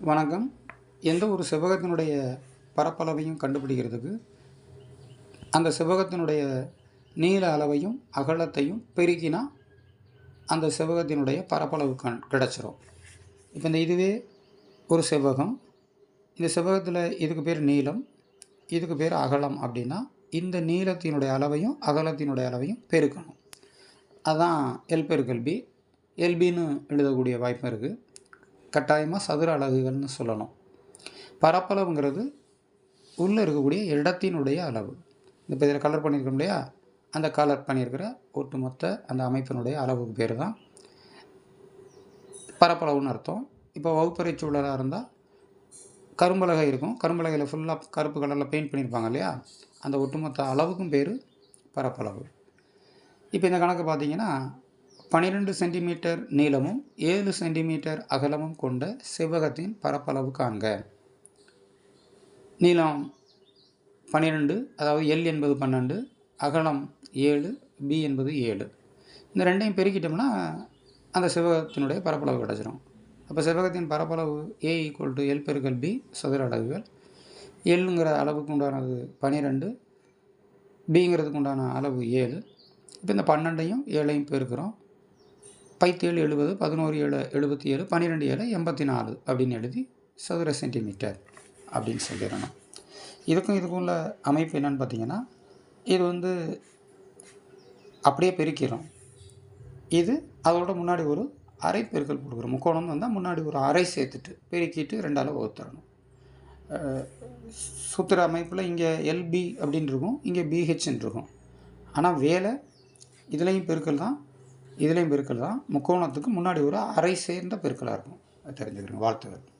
வணக்கம். எந்த ஒரு செவ்வகத்தினுடைய பரப்பளவையும் கண்டுபிடிக்கிறதுக்கு அந்த செவ்வகத்தினுடைய நீள அளவையும் அகலத்தையும் பெருக்கினா அந்த செவ்வகத்தினுடைய பரப்பளவு கண் கிடச்சிரும். இப்போ இந்த இதுவே ஒரு செவ்வகம். இந்த செவ்வகத்தில் இதுக்கு பேர் நீளம் இதுக்கு பேர் அகலம் அப்படின்னா இந்த நீளத்தினுடைய அளவையும் அகலத்தினுடைய அளவையும் பெருக்கணும். அதுதான் எல் பெருக்கல் பி எல்பின்னு எழுதக்கூடிய வாய்ப்பு இருக்குது கட்டாயமாக சதுர அலகுகள்னு சொல்லணும். பரப்பளவுங்கிறது உள்ளே இருக்கக்கூடிய இடத்தினுடைய அளவு. இப்போ இதில் கலர் பண்ணியிருக்கோம் இல்லையா? அந்த கலர் பண்ணியிருக்கிற ஒட்டுமொத்த அந்த அமைப்பினுடைய அளவுக்கு பேர் தான் பரப்பளவுன்னு அர்த்தம். இப்போ வகுப்பறை சூழலாக இருந்தால் கரும்பலகை இருக்கும். கரும்பலகையில் ஃபுல்லாக கருப்பு கலரில் பெயிண்ட் பண்ணியிருப்பாங்க இல்லையா? அந்த ஒட்டுமொத்த அளவுக்கும் பேர் பரப்பளவு. இப்போ இந்த கணக்கு பார்த்தீங்கன்னா பன்னிரெண்டு சென்டிமீட்டர் நீளமும் ஏழு சென்டிமீட்டர் அகலமும் கொண்ட செவ்வகத்தின் பரப்பளவு காண்க. நீளம் பன்னிரெண்டு அதாவது எல் என்பது பன்னெண்டு அகலம் ஏழு பி என்பது ஏழு. இந்த ரெண்டையும் பெருக்கிட்டோம்னா அந்த செவ்வகத்தினுடைய பரப்பளவு கிடச்சிரும். அப்போ செவ்வகத்தின் பரப்பளவு ஏ ஈக்குவல் டு எல் பெருக்கல் பி சதுர அலகுகள். எல்லுங்கிற அளவுக்கு உண்டானது பன்னிரெண்டு பிங்கிறதுக்கு உண்டான அளவு ஏழு. இப்போ இந்த பன்னெண்டையும் ஏழையும் பெருக்கிறோம். பைத்தேழு எழுபது பதினோரு ஏழு எழுபத்தி ஏழு பன்னிரெண்டு ஏழு எண்பத்தி நாலு அப்படின்னு எழுதி சதுர சென்டிமீட்டர் அப்படின்னு சொல்லிடணும். இதுக்கும் இதுக்கும் உள்ள அமைப்பு என்னன்னு பார்த்தீங்கன்னா இது வந்து அப்படியே பெருக்கிறோம் இது அதோட முன்னாடி ஒரு அரை பெருக்கல் கொடுக்குறோம் முக்கோணம் வந்தால் முன்னாடி ஒரு அரை சேர்த்துட்டு பெருக்கிட்டு ரெண்டால் வகுத்துறணும் சுத்துற அமைப்பில் இங்கே எல்பி அப்படின்னு இருக்கும் இங்கே பிஹெச்ன்னு இருக்கும். ஆனால் வேலை இதுலேயும் பெருக்கல் தான் இதுலேயும் பெருக்கல் தான். முக்கோணத்துக்கு முன்னாடி ஒரு அரை சேர்ந்த பெருக்கலாக இருக்கும். அது தெரிஞ்சுக்கிறேன் வாழ்த்துக்கள்.